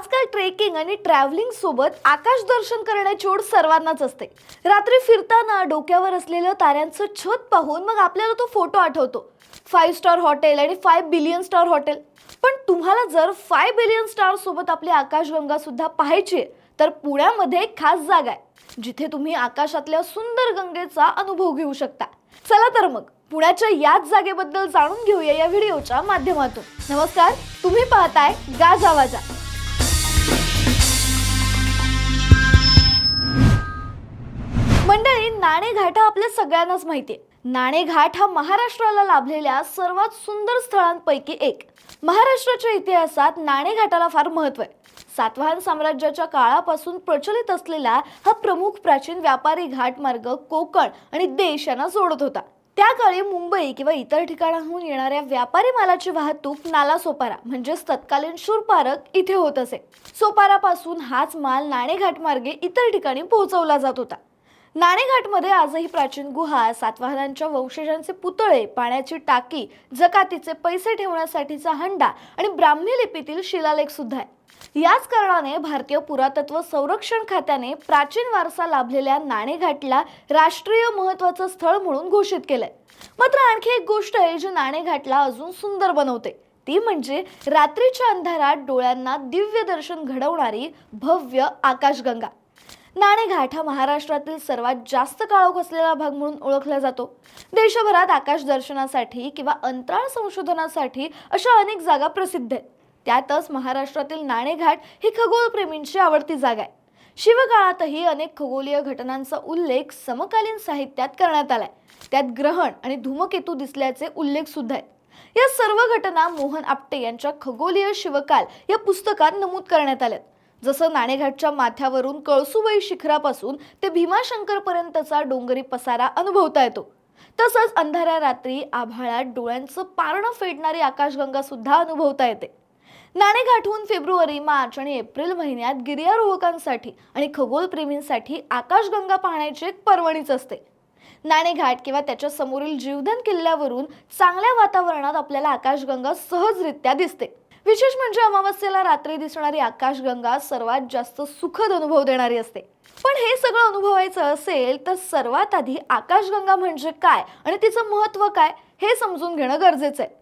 आजकाल ट्रेकिंग आणि ट्रॅव्हलिंग सोबत आकाश दर्शन करण्याची ओढ सर्वांनाच असते. रात्री फिरताना डोक्यावर असलेलं ताऱ्यांचं छत पाहून मग आपल्याला तो फोटो आठवतो. फाईव्ह स्टार हॉटेल आणि फाईव्ह बिलियन स्टार हॉटेल पण तुम्हाला जर फाय बिलियन स्टार सोबत आपली आकाशगंगा सुद्धा पाहायची तर पुण्यामध्ये एक खास जागा आहे जिथे तुम्ही आकाशातल्या सुंदर गंगेचा अनुभव घेऊ शकता. चला तर मग पुण्याच्या याच जागेबद्दल जाणून घेऊया या व्हिडिओच्या माध्यमातून. नमस्कार तुम्ही पाहताय गाजा मंडळी नाणेघाट हा आपल्या सगळ्यांनाच माहिती आहे नाणेघाट हा महाराष्ट्राला लाभलेल्या सर्वात सुंदर स्थळांपैकी एक. महाराष्ट्राच्या इतिहासात नाणेघाटाला फार महत्त्व आहे. सातवाहन साम्राज्याच्या काळापासून प्रचलित असलेला हा प्रमुख प्राचीन व्यापारी घाट मार्ग कोकण आणि देश यांना जोडत होता. त्या काळी मुंबई किंवा इतर ठिकाणाहून येणाऱ्या व्यापारी मालाची वाहतूक नाला सोपारा म्हणजेच तत्कालीन शूरपारक इथे होत असे. सोपारापासून हाच माल नाणेघाट मार्गे इतर ठिकाणी पोहोचवला जात होता. नाणेघाटमध्ये आजही प्राचीन गुहा सातवाहनांच्या वंशजांचे पुतळे पाण्याची टाकी जकातीचे पैसे ठेवण्यासाठीचा हंडा आणि ब्राह्मी लिपीतील शिलालेख सुद्धा आहे. याच कारणाने भारतीय पुरातत्व संरक्षण खात्याने प्राचीन वारसा लाभलेल्या नाणेघाटला राष्ट्रीय महत्वाचं स्थळ म्हणून घोषित केलंय. मात्र आणखी एक गोष्ट आहे जी नाणेघाटला अजून सुंदर बनवते. ती म्हणजे रात्रीच्या अंधारात डोळ्यांना दिव्य दर्शन घडवणारी भव्य आकाशगंगा. नाणेघाट हा महाराष्ट्रातील सर्वात जास्त काळोख असलेला भाग म्हणून ओळखला जातो. देशभरात आकाश दर्शनासाठी किंवा अंतराळ संशोधनासाठी अशा अनेक जागा प्रसिद्ध आहेत. त्यातच महाराष्ट्रातील नाणेघाट ही खगोलप्रेमींची आवडती जागा आहे. शिवकाळातही अनेक खगोलीय घटनांचा उल्लेख समकालीन साहित्यात करण्यात आलाय. त्यात ग्रहण आणि धूमकेतू दिसल्याचे उल्लेख सुद्धा आहेत. या सर्व घटना मोहन आपटे यांच्या खगोलीय शिवकाल या पुस्तकात नमूद करण्यात आल्यात. जसं नाणेघाटच्या माथ्यावरून कळसुबाई शिखरापासून ते भीमाशंकरपर्यंतचा डोंगरी पसारा अनुभवता येतो. तसंच अंधाऱ्या रात्री आभाळात डोळ्यांचं पारणं फेडणारी आकाशगंगा सुद्धा अनुभवता येते. नाणेघाटहून फेब्रुवारी मार्च आणि एप्रिल महिन्यात गिर्यारोहकांसाठी आणि खगोलप्रेमींसाठी आकाशगंगा पाहण्याची एक पर्वणीच असते. नाणेघाट किंवा त्याच्या समोरील जीवधन किल्ल्यावरून चांगल्या वातावरणात आपल्याला आकाशगंगा सहजरित्या दिसते. विशेष म्हणजे अमावस्येला रात्री दिसणारी आकाशगंगा सर्वात जास्त सुखद अनुभव देणारी असते. पण हे सगळं अनुभवायचं असेल तर सर्वात आधी आकाशगंगा म्हणजे काय आणि तिचं महत्त्व काय हे समजून घेणं गरजेचं आहे.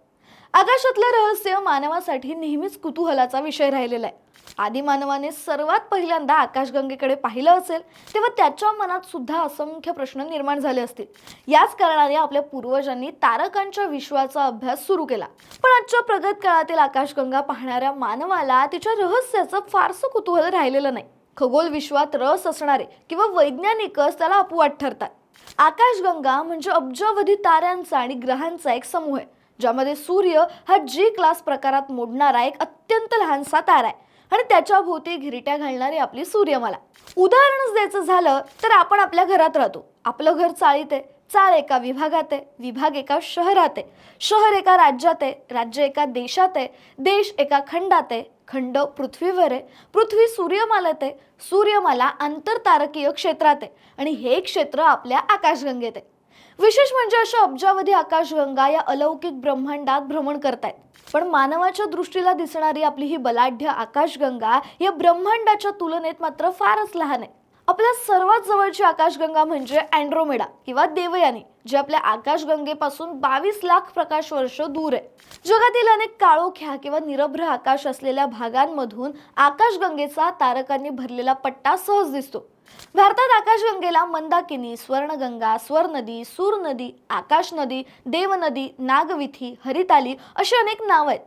आकाशातलं रहस्य मानवासाठी नेहमीच कुतूहलाचा विषय राहिलेला आहे. आदी मानवाने सर्वात पहिल्यांदा आकाशगंगेकडे पाहिलं असेल तेव्हा त्याच्या मनात सुद्धा असंख्य प्रश्न निर्माण झाले असतील. याच कारणाने आपल्या पूर्वजांनी तारकांच्या विश्वाचा अभ्यास सुरू केला. पण आजच्या प्रगत काळातील आकाशगंगा पाहणाऱ्या मानवाला तिच्या रहस्याचं फारसं कुतूहल राहिलेलं नाही. खगोल विश्वात रस असणारे किंवा वैज्ञानिकच त्याला अपवाद ठरतात. आकाशगंगा म्हणजे अब्जावधी ताऱ्यांचा आणि ग्रहांचा एक समूह आहे. ज्यामध्ये सूर्य हा जी क्लास प्रकारात मोडणारा एक अत्यंत लहानसा तारा आहे. आणि त्याच्या भोवती घिरट्या घालणारी आपली सूर्यमाला. उदाहरणच द्यायचं झालं तर आपण आपल्या घरात राहतो. आपलं घर चाळीत आहे. चाळ एका विभागात आहे. विभाग एका शहरात आहे. शहर एका राज्यात आहे. राज्य एका देशात आहे. देश एका खंडात आहे. खंड पृथ्वीवर आहे. पृथ्वी सूर्यमालात आहे. सूर्यमाला आंतरतारकीय क्षेत्रात आहे. आणि हे क्षेत्र आपल्या आकाशगंगेत आहे. विशेष म्हणजे अशा अब्जावधी आकाशगंगा या अलौकिक ब्रह्मांडात भ्रमण करतायत. पण मानवाच्या दृष्टीला दिसणारी आपली ही बलाढ्य आकाशगंगा या ब्रह्मांडाच्या तुलनेत मात्र फारच लहान आहे. आपल्या सर्वात जवळची आकाशगंगा म्हणजे अँड्रोमेडा किंवा देवयानी. जे आपल्या आकाशगंगेपासून बावीस लाख प्रकाश वर्ष दूर आहे. जगातील अनेक काळोख्या किंवा निरभ्र आकाश असलेल्या भागांमधून आकाशगंगेचा तारकांनी भरलेला पट्टा सहज दिसतो. भारतात आकाशगंगेला मंदाकिनी स्वर्णगंगा स्वर्नदी सूर नदी आकाश नदी देवनदी नागविथी हरिताली अशी अनेक नावं आहेत.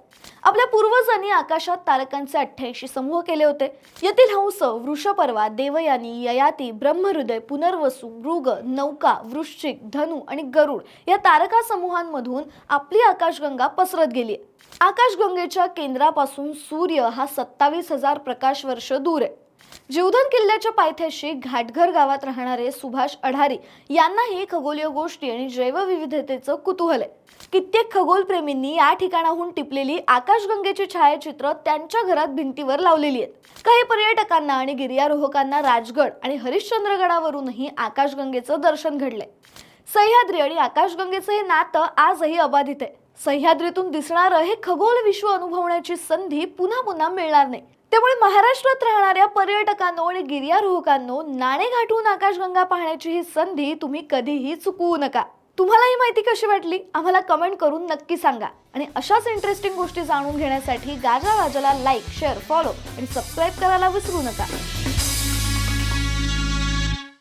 आपल्या पूर्वजांनी आकाशात तारकांचे अठ्ठ्याऐंशी समूह केले होते. येथील हंस वृषपर्वा देवयानी ययाती ब्रह्महृदय पुनर्वसू मृग नौका वृश्चिक धनु आणि गरुड या तारका समूहांमधून आपली आकाशगंगा पसरत गेली. आकाशगंगेच्या केंद्रापासून सूर्य हा सत्तावीस हजार प्रकाश वर्ष दूर आहे. जीवधन किल्ल्याच्या पायथ्याशी घाटघर गावात राहणारे सुभाष अढारी यांनाही खगोलीय गोष्टी आणि जैवविविधतेचं कुतूहल आहे. कित्येक खगोलप्रेमींनी या ठिकाणाहून टिपलेली आकाशगंगेची छायाचित्र त्यांच्या घरात भिंतीवर लावलेली आहेत. काही पर्यटकांना आणि गिर्यारोहकांना राजगड आणि हरिश्चंद्रगडावरूनही आकाशगंगेचं दर्शन घडलंय. सह्याद्री आणि आकाशगंगेचं हे नातं आजही अबाधित आहे. सह्याद्रीतून दिसणारं हे खगोल विश्व अनुभवण्याची संधी पुन्हा पुन्हा मिळणार नाही. त्यामुळे महाराष्ट्रात राहणाऱ्या पर्यटकांनो आणि गिर्यारोहकांनो नाणे नाणेघाटहून आकाशगंगा पाहण्याची ही संधी तुम्ही कधीही चुकवू नका. तुम्हाला ही माहिती कशी वाटली? आम्हाला कमेंट करून नक्की सांगा. आणि अशाच इंटरेस्टिंग गोष्टी जाणून घेण्यासाठी गाजा वाजाला लाईक शेअर फॉलो आणि सबस्क्राईब करायला विसरू नका.